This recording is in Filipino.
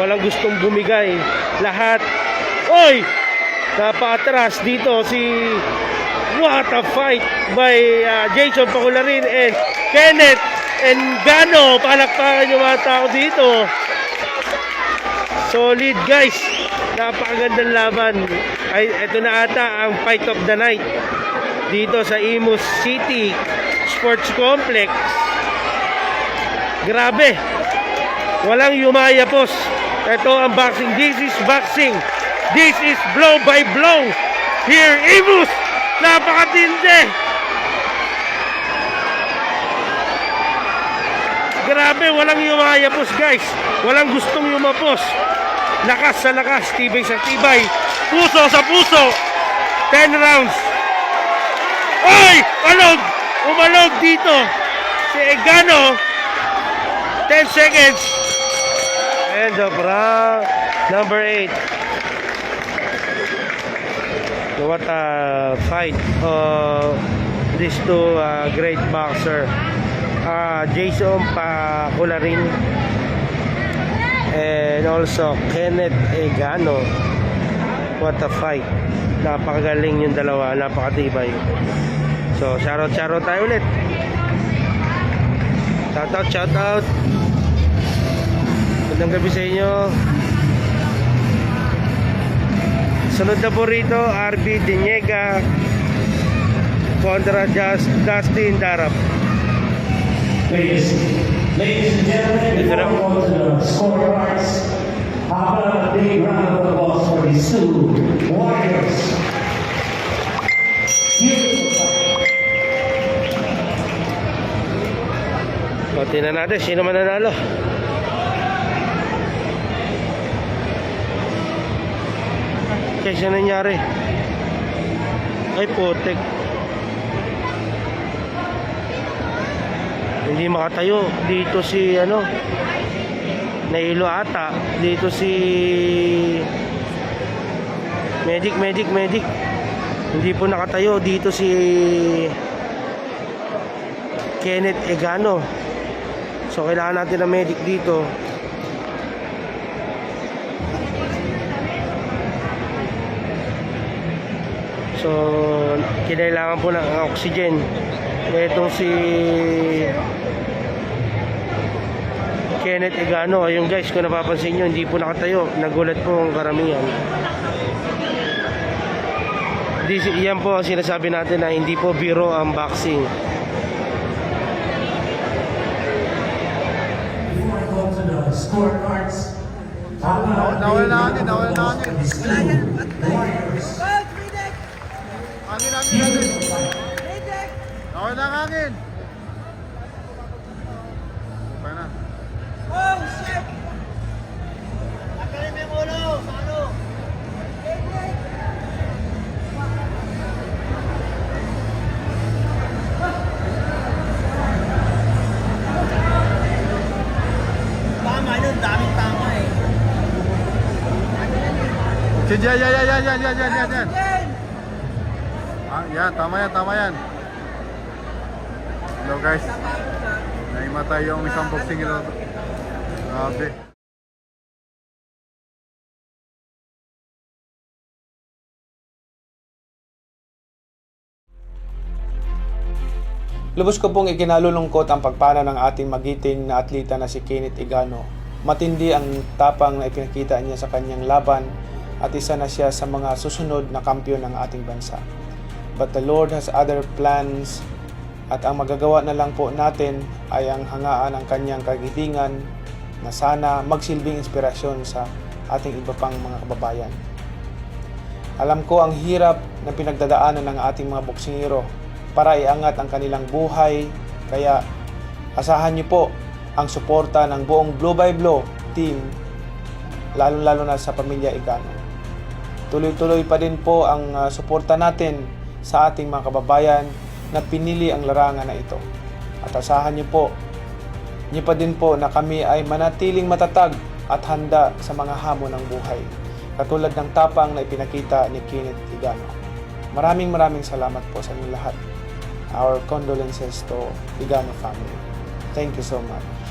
Walang gustong bumigay. Lahat. Oy! Napatras dito si What a fight by uh, Jason Pacularin and Kenneth Engano. Palakpakan yung mga tao dito. Solid guys. Napakagandang laban. Ay, ito na ata ang fight of the night dito sa Imus City Sports Complex. Grabe. Walang yumayapos. Ito ang boxing. This is boxing. This is blow by blow. Here, Imus. Napakatindi. Grabe, walang yumayapos guys. Walang gustong yumapos. Lakas sa lakas, tibay sa tibay. Puso sa puso. 10 rounds. Oy! Alog! Umalog dito. Si Egano. 10 seconds. The round number 8. What a fight. Uh, these two uh, great boxer. Uh, Jason Pacularin and also Kenneth Egano. What a fight. Napakagaling yung dalawa, napakatibay. So, shoutout, shoutout tayo ulit. Shoutout, shoutout. Magandang gabi sa inyo. Sunod na po rito, RB Diniega kontra Just, Dustin Darap. Ladies, ladies and gentlemen, Is it before we go to the how about a big round of applause for these two warriors? O, tingnan natin, sino man nanalo. Kasi nangyari? Ay, putek. Hindi makatayo. Dito si, ano, nailo ata. Dito si... Medic, medic, medic. Hindi po nakatayo. Dito si... Kenneth Egano. So kailangan natin ng medic dito. So kailangan po ng oxygen. Itong si Kenneth Egano. Ayun guys, kung napapansin nyo, hindi po nakatayo. Nagulat po ang karamihan. This, yan po ang sinasabi natin na hindi po biro ang boxing. Scorecards, a Nawala na of nawala na applause hangin. mana? Oh, shit! Tanggalin mo yung ulo sa ano. Tama yun, ya, tama eh. Yan, yan, yan, yan, yan, yan, yan, yan. Ah, yan, tama yan, tama yan. Hello guys. Naimatay yung isang boxing ito. Grabe. Lubos ko pong ikinalulungkot ang pagpana ng ating magiting na atleta na si Kenneth Igano. Matindi ang tapang na ipinakita niya sa kanyang laban at isa na siya sa mga susunod na kampiyon ng ating bansa. But the Lord has other plans at ang magagawa na lang po natin ay ang hangaan ng kanyang kagitingan na sana magsilbing inspirasyon sa ating iba pang mga kababayan. Alam ko ang hirap na pinagdadaanan ng ating mga boksingero para iangat ang kanilang buhay. Kaya asahan niyo po ang suporta ng buong Blow by Blow team, lalo-lalo na sa pamilya Igano. Tuloy-tuloy pa din po ang ah, suporta natin sa ating mga kababayan na pinili ang larangan na ito. At asahan niyo po, niyo pa din po na kami ay manatiling matatag at handa sa mga hamon ng buhay. Katulad ng tapang na ipinakita ni Kenneth Igano. Maraming maraming salamat po sa inyong lahat. Our condolences to Igano family. Thank you so much.